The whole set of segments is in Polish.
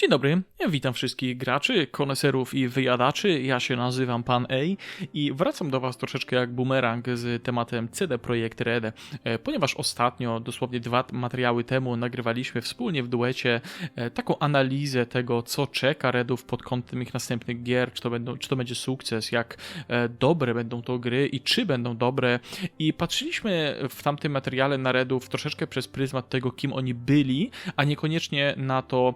Dzień dobry, witam wszystkich graczy, koneserów i wyjadaczy. Ja się nazywam Pan A i wracam do Was troszeczkę jak bumerang z tematem CD Projekt Red, e, ponieważ ostatnio, dosłownie dwa materiały temu, nagrywaliśmy wspólnie w duecie e, taką analizę tego, co czeka Redów pod kątem ich następnych gier, czy to, będą, czy to będzie sukces, jak e, dobre będą to gry i czy będą dobre. I patrzyliśmy w tamtym materiale na Redów troszeczkę przez pryzmat tego, kim oni byli, a niekoniecznie na to,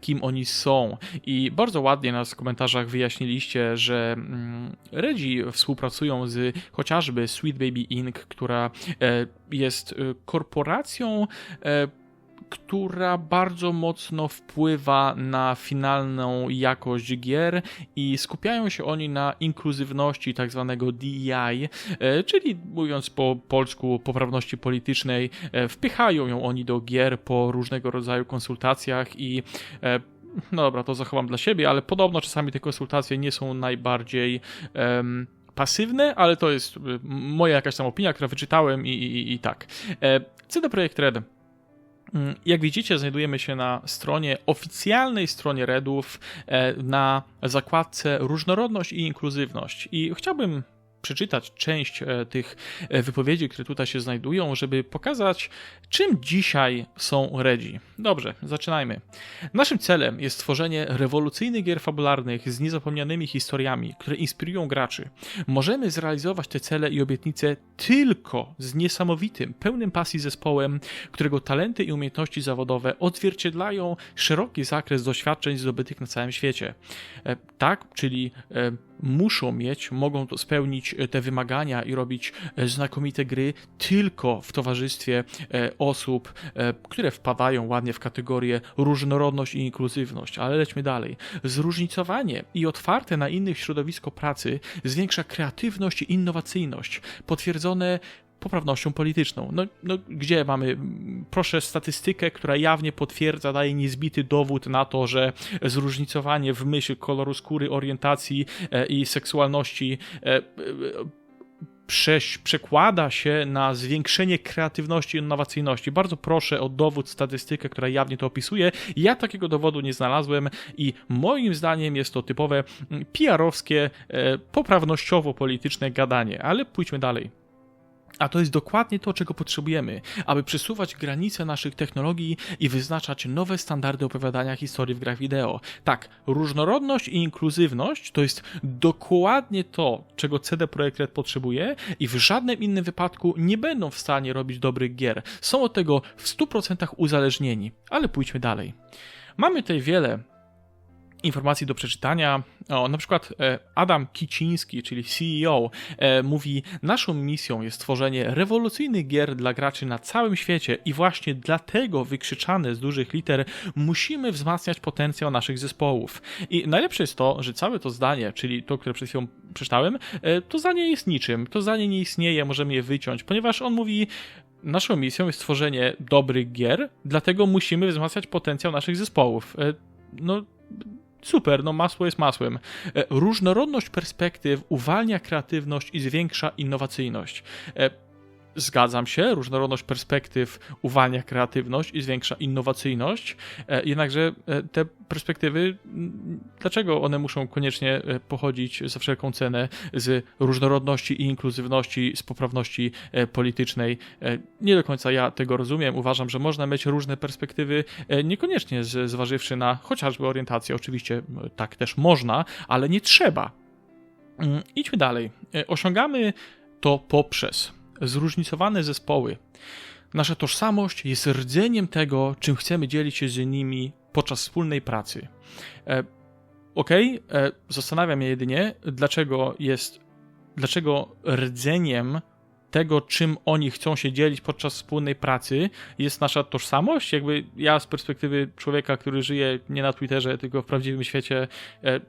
kim oni są. I bardzo ładnie nas w komentarzach wyjaśniliście, że mm, Redzi współpracują z chociażby Sweet Baby Inc., która e, jest e, korporacją e, która bardzo mocno wpływa na finalną jakość gier i skupiają się oni na inkluzywności tak zwanego DEI, czyli mówiąc po polsku poprawności politycznej, wpychają ją oni do gier po różnego rodzaju konsultacjach i no dobra, to zachowam dla siebie, ale podobno czasami te konsultacje nie są najbardziej um, pasywne, ale to jest y, moja jakaś tam opinia, która wyczytałem i, i, i tak. E, CD Projekt Red. Mm, jak widzicie, znajdujemy się na stronie, oficjalnej stronie Redów, e, na zakładce różnorodność i inkluzywność. I chciałbym przeczytać część e, tych e, wypowiedzi, które tutaj się znajdują, żeby pokazać, czym dzisiaj są Redzi. Dobrze, zaczynajmy. Naszym celem jest stworzenie rewolucyjnych gier fabularnych z niezapomnianymi historiami, które inspirują graczy. Możemy zrealizować te cele i obietnice tylko z niesamowitym, pełnym pasji zespołem, którego talenty i umiejętności zawodowe odzwierciedlają szeroki zakres doświadczeń zdobytych na całym świecie. E, tak, czyli muszą mieć, mogą spełnić e, te wymagania i robić e, znakomite gry tylko w towarzystwie e, osób, które wpadają ładnie w kategorię różnorodność i inkluzywność. Ale lećmy dalej. Zróżnicowanie i otwarte na innych środowisko pracy zwiększa kreatywność i innowacyjność, potwierdzone poprawnością polityczną. No, no, gdzie mamy, proszę, statystykę, która jawnie potwierdza, daje niezbity dowód na to, że zróżnicowanie w myśl koloru skóry, orientacji e, i seksualności e, e, przekłada się na zwiększenie kreatywności i innowacyjności. Bardzo proszę o dowód, statystykę, która jawnie to opisuje. Ja takiego dowodu nie znalazłem i moim zdaniem jest to typowe mm, PR-owskie, poprawnościowo-polityczne gadanie. Ale pójdźmy dalej. A to jest dokładnie to, czego potrzebujemy, aby przesuwać granice naszych technologii i wyznaczać nowe standardy opowiadania historii w grach wideo. Tak, różnorodność i inkluzywność to jest dokładnie to, czego CD Projekt Red potrzebuje i w żadnym innym wypadku nie będą w stanie robić dobrych gier. Są od tego w 100% uzależnieni. Ale pójdźmy dalej. Mamy tutaj wiele informacji do przeczytania. O, na przykład e, Adam Kiciński, czyli CEO, e, mówi: Naszą misją jest tworzenie rewolucyjnych gier dla graczy na całym świecie i właśnie dlatego wykrzyczane z dużych liter musimy wzmacniać potencjał naszych zespołów. I najlepsze jest to, że całe to zdanie, czyli to, które przed chwilą przeczytałem, e, to zdanie jest niczym. To zdanie nie istnieje, możemy je wyciąć, ponieważ on mówi: Naszą misją jest tworzenie dobrych gier, dlatego musimy wzmacniać potencjał naszych zespołów. No, super, no masło jest masłem. E, różnorodność perspektyw uwalnia kreatywność i zwiększa innowacyjność. Zgadzam się, różnorodność perspektyw uwalnia kreatywność i zwiększa innowacyjność, e, jednakże e, te perspektywy, dlaczego one muszą koniecznie e, pochodzić za wszelką cenę z różnorodności i inkluzywności, z poprawności politycznej? Nie do końca ja tego rozumiem. Uważam, że można mieć różne perspektywy, niekoniecznie zważywszy na chociażby orientację. Oczywiście tak też można, ale nie trzeba. Mm, idźmy dalej. Osiągamy to poprzez zróżnicowane zespoły. Nasza tożsamość jest rdzeniem tego, czym chcemy dzielić się z innymi podczas wspólnej pracy. E, ok, e, zastanawiam się jedynie, dlaczego jest, dlaczego rdzeniem tego, czym oni chcą się dzielić podczas wspólnej pracy, jest nasza tożsamość. Jakby ja z perspektywy człowieka, który żyje nie na Twitterze, tylko w prawdziwym świecie, e,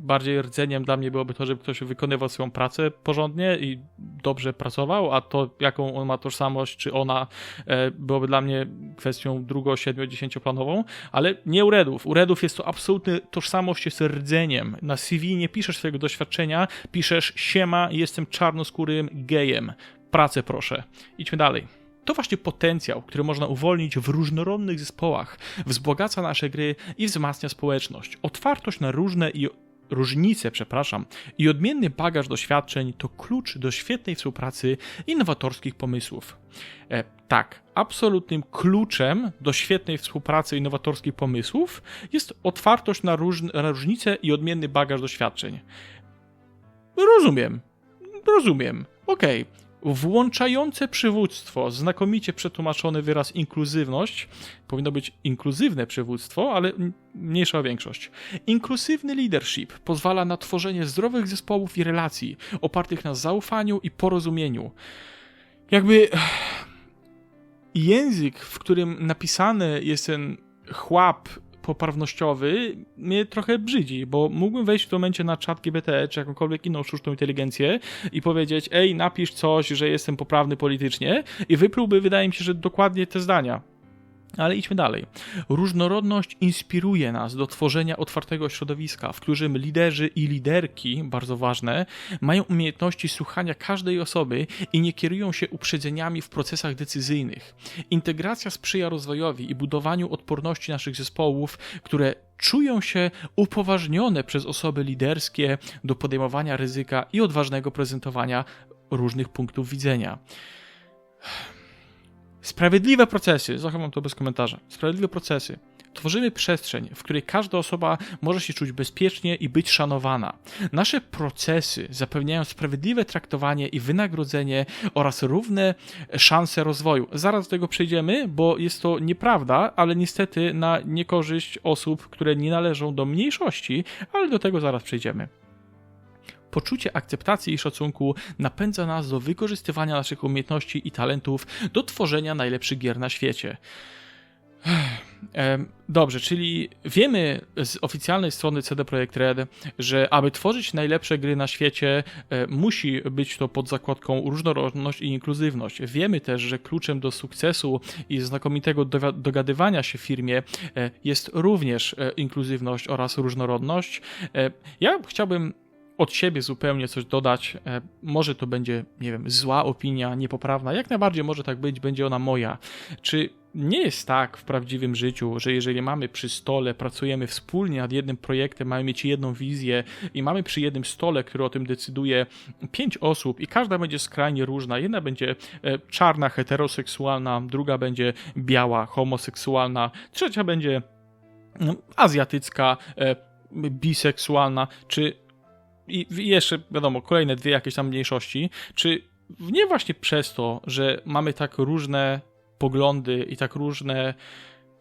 bardziej rdzeniem dla mnie byłoby to, żeby ktoś wykonywał swoją pracę porządnie i dobrze pracował, a to jaką on ma tożsamość, czy ona e, byłoby dla mnie kwestią drugo, siedmiu, dziesięcioplanową, ale nie u Redów. U Redów jest to absolutny tożsamość jest rdzeniem. Na CV nie piszesz swojego doświadczenia, piszesz siema, jestem czarnoskórym gejem. Pracę proszę. Idźmy dalej. to właśnie potencjał, który można uwolnić w różnorodnych zespołach, wzbogaca nasze gry i wzmacnia społeczność. Otwartość na różne i różnice, przepraszam, i odmienny bagaż doświadczeń to klucz do świetnej współpracy i nowatorskich pomysłów. E, tak, absolutnym kluczem do świetnej współpracy i nowatorskich pomysłów jest otwartość na, róż, na różnice i odmienny bagaż doświadczeń. Rozumiem. Rozumiem. Okej. Okay. Włączające przywództwo, znakomicie przetłumaczony wyraz inkluzywność, powinno być inkluzywne przywództwo, ale mniejsza większość. Inkluzywny leadership pozwala na tworzenie zdrowych zespołów i relacji, opartych na zaufaniu i porozumieniu. Jakby język, w którym napisany jest ten chłap poprawnościowy mnie trochę brzydzi, bo mógłbym wejść w tym momencie na czat GBT czy jakąkolwiek inną sztuczną inteligencję i powiedzieć, ej, napisz coś, że jestem poprawny politycznie i wyplułby, wydaje mi się, że dokładnie te zdania. Ale idźmy dalej. Różnorodność inspiruje nas do tworzenia otwartego środowiska, w którym liderzy i liderki, bardzo ważne, mają umiejętności słuchania każdej osoby i nie kierują się uprzedzeniami w procesach decyzyjnych. Integracja sprzyja rozwojowi i budowaniu odporności naszych zespołów, które czują się upoważnione przez osoby liderskie do podejmowania ryzyka i odważnego prezentowania różnych punktów widzenia. Sprawiedliwe procesy, zachowam to bez komentarza. Sprawiedliwe procesy. Tworzymy przestrzeń, w której każda osoba może się czuć bezpiecznie i być szanowana. Nasze procesy zapewniają sprawiedliwe traktowanie i wynagrodzenie oraz równe szanse rozwoju. Zaraz do tego przejdziemy, bo jest to nieprawda, ale niestety na niekorzyść osób, które nie należą do mniejszości, ale do tego zaraz przejdziemy. Poczucie akceptacji i szacunku napędza nas do wykorzystywania naszych umiejętności i talentów do tworzenia najlepszych gier na świecie. Dobrze, czyli wiemy z oficjalnej strony CD Projekt Red, że aby tworzyć najlepsze gry na świecie, e, musi być to pod zakładką różnorodność i inkluzywność. Wiemy też, że kluczem do sukcesu i znakomitego dogadywania się w firmie e, jest również e, inkluzywność oraz różnorodność. Ja chciałbym od siebie zupełnie coś dodać. E, może to będzie, nie wiem, zła opinia, niepoprawna. Jak najbardziej może tak być, będzie ona moja. Czy nie jest tak w prawdziwym życiu, że jeżeli mamy przy stole, pracujemy wspólnie nad jednym projektem, mamy mieć jedną wizję i mamy przy jednym stole, który o tym decyduje, pięć osób i każda będzie skrajnie różna. Jedna będzie e, czarna, heteroseksualna, druga będzie biała, homoseksualna, trzecia będzie no, azjatycka, e, biseksualna, czy i jeszcze, wiadomo, kolejne dwie jakieś tam mniejszości, czy nie właśnie przez to, że mamy tak różne poglądy i tak różne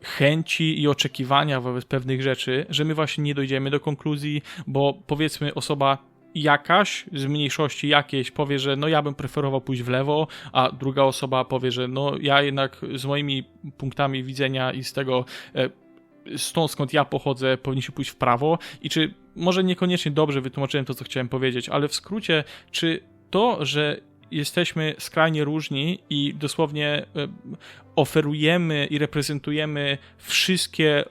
chęci i oczekiwania wobec pewnych rzeczy, że my właśnie nie dojdziemy do konkluzji, bo powiedzmy osoba jakaś z mniejszości jakiejś powie, że no ja bym preferował pójść w lewo, a druga osoba powie, że no ja jednak z moimi punktami widzenia i z tego e, stąd skąd ja pochodzę powinniśmy pójść w prawo. I czy może niekoniecznie dobrze wytłumaczyłem to, co chciałem powiedzieć, ale w skrócie, czy to, że jesteśmy skrajnie różni i dosłownie e, oferujemy i reprezentujemy wszystkie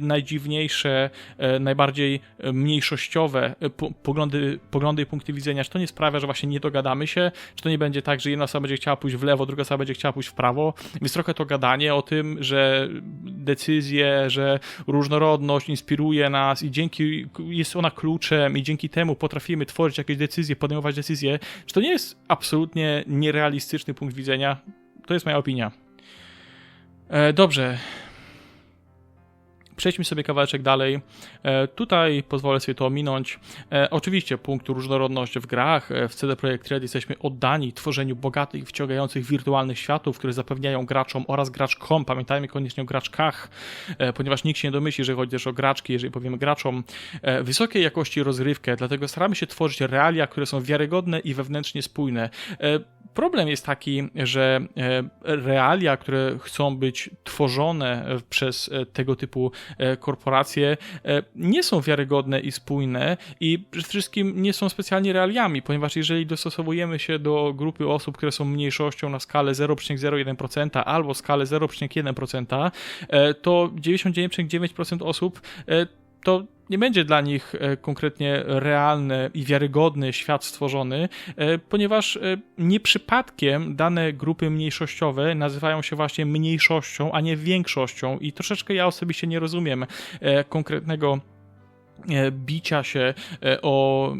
najdziwniejsze, e, najbardziej e, mniejszościowe poglądy, poglądy i punkty widzenia, czy to nie sprawia, że właśnie nie dogadamy się, czy to nie będzie tak, że jedna osoba będzie chciała pójść w lewo, druga osoba będzie chciała pójść w prawo, więc trochę to gadanie o tym, że decyzje, że różnorodność inspiruje nas i dzięki, jest ona kluczem i dzięki temu potrafimy tworzyć jakieś decyzje, podejmować decyzje, czy to nie jest absolutnie nierealistyczny punkt widzenia? To jest moja opinia. E, dobrze. Przejdźmy sobie kawałeczek dalej. E, tutaj pozwolę sobie to ominąć. E, oczywiście punkt różnorodność w grach. W CD Projekt Red jesteśmy oddani tworzeniu bogatych, wciągających wirtualnych światów, które zapewniają graczom oraz graczkom, pamiętajmy koniecznie o graczkach, ponieważ nikt się nie domyśli, że chodzi też o graczki, jeżeli powiemy graczom, wysokiej jakości rozrywkę, dlatego staramy się tworzyć realia, które są wiarygodne i wewnętrznie spójne. Problem jest taki, że realia, które chcą być tworzone przez tego typu E, korporacje e, nie są wiarygodne i spójne i przede wszystkim nie są specjalnie realiami, ponieważ jeżeli dostosowujemy się do grupy osób, które są mniejszością na skalę 0,01% albo skalę 0,1%, e, to 99,9% osób to nie będzie dla nich e, konkretnie realny i wiarygodny świat stworzony, e, ponieważ e, nie przypadkiem dane grupy mniejszościowe nazywają się właśnie mniejszością, a nie większością i troszeczkę ja osobiście nie rozumiem konkretnego bicia się o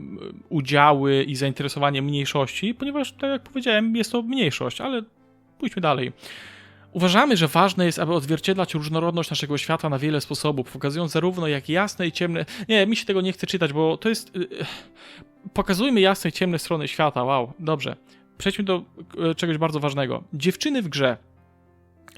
udziały i zainteresowanie mniejszości, ponieważ, tak jak powiedziałem, jest to mniejszość, ale pójdźmy dalej. Uważamy, że ważne jest, aby odzwierciedlać różnorodność naszego świata na wiele sposobów, pokazując zarówno jak jasne i ciemne. Nie, mi się tego nie chce czytać, bo to jest. Y, pokazujmy jasne i ciemne strony świata. Wow, dobrze. Przejdźmy do y, czegoś bardzo ważnego. Dziewczyny w grze.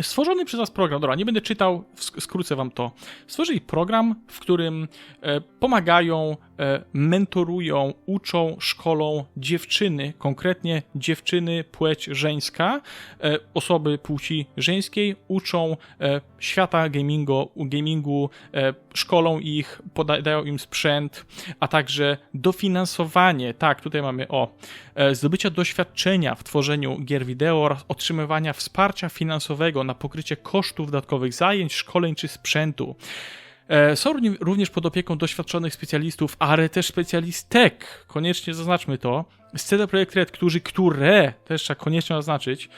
Stworzony przez nas program, dobra, nie będę czytał, skrócę wam to. Stworzyli program, w którym e, pomagają, e, mentorują, uczą, szkolą dziewczyny, konkretnie dziewczyny płeć żeńska, e, osoby płci żeńskiej, uczą e, świata gamingu, gamingu e, szkolą ich, podają im sprzęt, a także dofinansowanie, tak, tutaj mamy o, zdobycia doświadczenia w tworzeniu gier wideo oraz otrzymywania wsparcia finansowego na pokrycie kosztów dodatkowych zajęć, szkoleń czy sprzętu. E, są również pod opieką doświadczonych specjalistów, ale też specjalistek, koniecznie zaznaczmy to, z CD Projekt Red, którzy, które, też trzeba koniecznie zaznaczyć,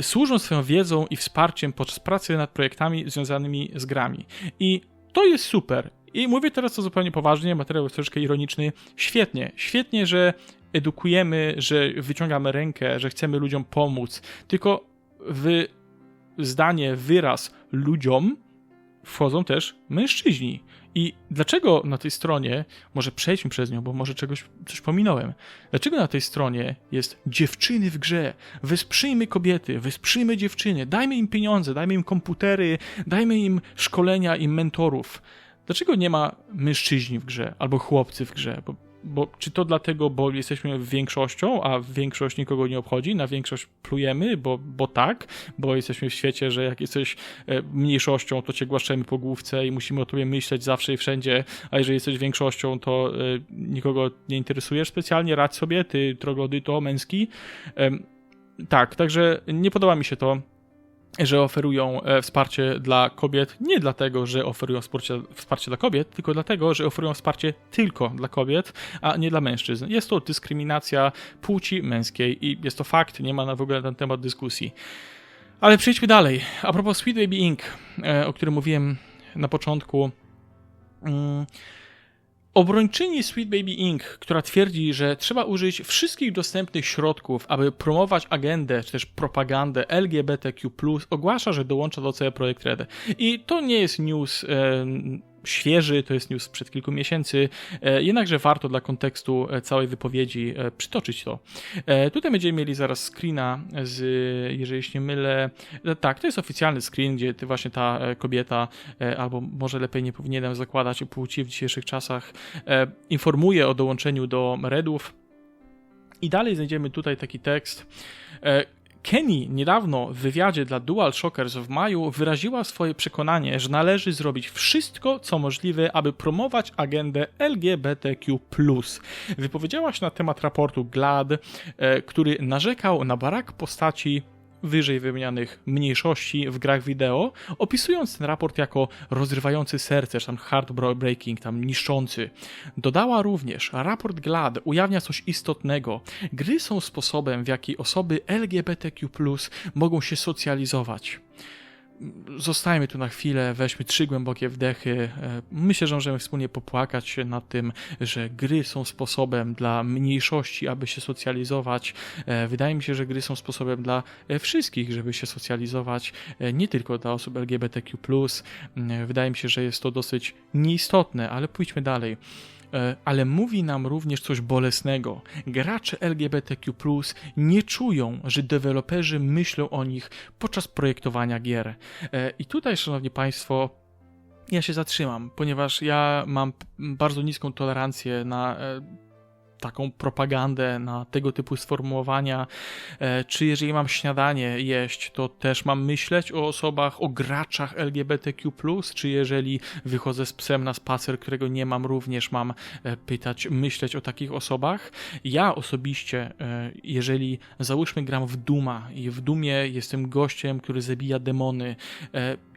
służą swoją wiedzą i wsparciem podczas pracy nad projektami związanymi z grami. I to jest super. I mówię teraz to zupełnie poważnie, materiał jest troszeczkę ironiczny. Świetnie, świetnie, że edukujemy, że wyciągamy rękę, że chcemy ludziom pomóc. Tylko w zdanie, wyraz ludziom wchodzą też mężczyźni. I dlaczego na tej stronie, może przejdźmy przez nią, bo może czegoś coś pominąłem. Dlaczego na tej stronie jest dziewczyny w grze? Wesprzyjmy kobiety, wesprzyjmy dziewczyny, dajmy im pieniądze, dajmy im komputery, dajmy im szkolenia i mentorów. Dlaczego nie ma mężczyźni w grze albo chłopcy w grze? Bo bo czy to dlatego, bo jesteśmy większością, a większość nikogo nie obchodzi, na większość plujemy, bo, bo tak, bo jesteśmy w świecie, że jak jesteś e, mniejszością, to cię głaszczemy po główce i musimy o tobie myśleć zawsze i wszędzie, a jeżeli jesteś większością, to y, nikogo nie interesujesz specjalnie, radź sobie, ty troglodyto męski. Tak, także nie podoba mi się to że oferują e, wsparcie dla kobiet nie dlatego, że oferują wsparcie, wsparcie dla kobiet, tylko dlatego, że oferują wsparcie tylko dla kobiet, a nie dla mężczyzn. Jest to dyskryminacja płci męskiej i jest to fakt, nie ma na w ogóle na ten temat dyskusji. Ale przejdźmy dalej. A propos Sweet Baby Inc., e, o którym mówiłem na początku. Mm, Obrończyni Sweet Baby Inc., która twierdzi, że trzeba użyć wszystkich dostępnych środków, aby promować agendę czy też propagandę LGBTQ, ogłasza, że dołącza do CD Projekt Red. I to nie jest news świeży, to jest news przed kilku miesięcy, e, jednakże warto dla kontekstu e, całej wypowiedzi e, przytoczyć to. Tutaj będziemy mieli zaraz screena z, jeżeli się nie mylę, tak, to jest oficjalny screen, gdzie właśnie ta kobieta, albo może lepiej nie powinienem zakładać płci w dzisiejszych czasach, informuje o dołączeniu do Redów. I dalej znajdziemy tutaj taki tekst. Kenny niedawno w wywiadzie dla Dual Shockers w maju wyraziła swoje przekonanie, że należy zrobić wszystko, co możliwe, aby promować agendę LGBTQ. Wypowiedziała się na temat raportu GLAD, e, który narzekał na brak postaci wyżej wymienianych mniejszości w grach wideo, opisując ten raport jako rozrywający serce, tam heartbreaking, tam niszczący. Dodała również, raport GLAD ujawnia coś istotnego. Gry są sposobem, w jaki osoby LGBTQ+, mogą się socjalizować zostajmy tu na chwilę, weźmy trzy głębokie wdechy. E, myślę, że możemy wspólnie popłakać się nad tym, że gry są sposobem dla mniejszości, aby się socjalizować. E, wydaje mi się, że gry są sposobem dla e, wszystkich, żeby się socjalizować, nie tylko dla osób LGBTQ. Wydaje mi się, że jest to dosyć nieistotne, ale pójdźmy dalej. E, ale mówi nam również coś bolesnego. Gracze LGBTQ nie czują, że deweloperzy myślą o nich podczas projektowania gier. E, I tutaj, szanowni państwo, ja się zatrzymam, ponieważ ja mam bardzo niską tolerancję na e, taką propagandę, na tego typu sformułowania, e, czy jeżeli mam śniadanie jeść, to też mam myśleć o osobach, o graczach LGBTQ+, czy jeżeli wychodzę z psem na spacer, którego nie mam, również mam e, pytać, myśleć o takich osobach. Ja osobiście, e, jeżeli załóżmy gram w Duma i w Dumie jestem gościem, który zabija demony,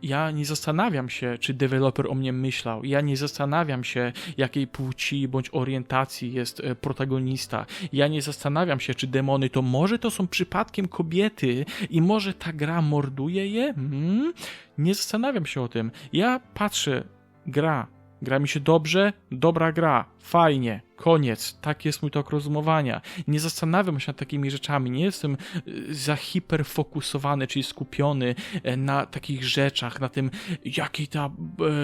ja nie zastanawiam się, czy deweloper o mnie myślał. Ja nie zastanawiam się, jakiej płci bądź orientacji jest protagonista. Ja nie zastanawiam się, czy demony to może to są przypadkiem kobiety i może ta gra morduje je? Hmm? Nie zastanawiam się o tym. Ja patrzę, gra. Gra mi się dobrze, dobra gra, fajnie, koniec. Tak jest mój tok rozumowania. Nie zastanawiam się nad takimi rzeczami, nie jestem y, za hiperfokusowany, czyli skupiony e, na takich rzeczach, na tym, jakiej ta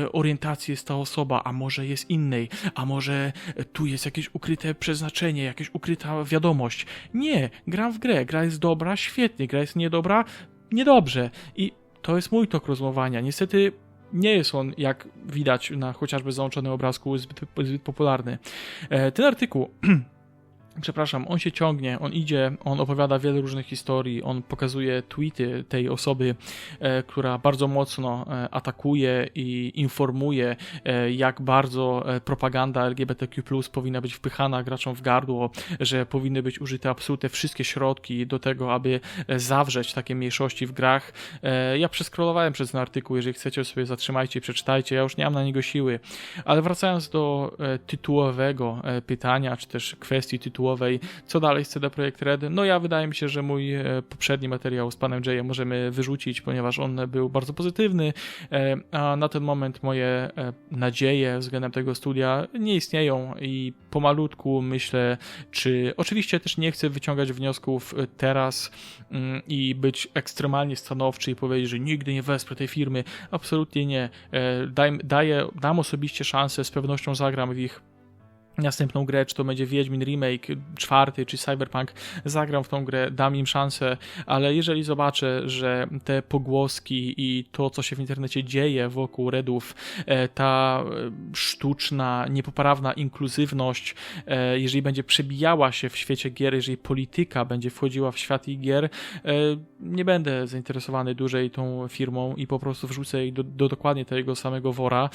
e, orientacji jest ta osoba, a może jest innej, a może e, tu jest jakieś ukryte przeznaczenie, jakaś ukryta wiadomość. Nie, gram w grę, gra jest dobra, świetnie, gra jest niedobra, niedobrze. I to jest mój tok rozumowania. Niestety nie jest on, jak widać na chociażby załączonym obrazku, zbyt, zbyt popularny. E, ten artykuł przepraszam, on się ciągnie, on idzie, on opowiada wiele różnych historii, on pokazuje tweety tej osoby, e, która bardzo mocno e, atakuje i informuje, e, jak bardzo propaganda LGBTQ powinna być wpychana graczom w gardło, że powinny być użyte absolutnie wszystkie środki do tego, aby zawrzeć takie mniejszości w grach. Ja przeskrolowałem przez ten artykuł, jeżeli chcecie sobie zatrzymajcie i przeczytajcie, ja już nie mam na niego siły. Ale wracając do tytułowego pytania, czy też kwestii tytułowej, co dalej z CD Projekt Red? No ja wydaje mi się, że mój e, poprzedni materiał z panem Jayem możemy wyrzucić, ponieważ on był bardzo pozytywny, e, a na ten moment moje e, nadzieje względem tego studia nie istnieją i pomalutku myślę, czy oczywiście też nie chcę wyciągać wniosków teraz mm, i być ekstremalnie stanowczy i powiedzieć, że nigdy nie wesprę tej firmy. Absolutnie nie. Daj, daję, dam osobiście szansę, z pewnością zagram w ich następną grę, czy to będzie Wiedźmin Remake czwarty, czy Cyberpunk, zagram w tą grę, dam im szansę, ale jeżeli zobaczę, że te pogłoski i to, co się w internecie dzieje wokół Redów, e, ta e, sztuczna, niepoprawna inkluzywność, e, jeżeli będzie przebijała się w świecie gier, jeżeli polityka będzie wchodziła w świat ich gier, nie będę zainteresowany dłużej tą firmą i po prostu wrzucę jej do, do dokładnie tego samego wora,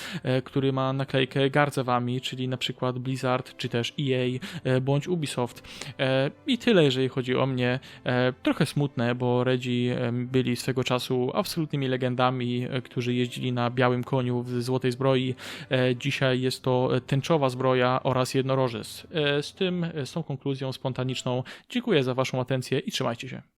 który ma naklejkę gardzewami, czyli na przykład Blizzard Blizzard, czy też EA, e, bądź Ubisoft. E, I tyle, jeżeli chodzi o mnie. E, trochę smutne, bo Redzi byli swego czasu absolutnymi legendami, którzy jeździli na białym koniu w złotej zbroi. Dzisiaj jest to tęczowa zbroja oraz jednorożec. Z tym, z tą konkluzją spontaniczną dziękuję za Waszą atencję i trzymajcie się.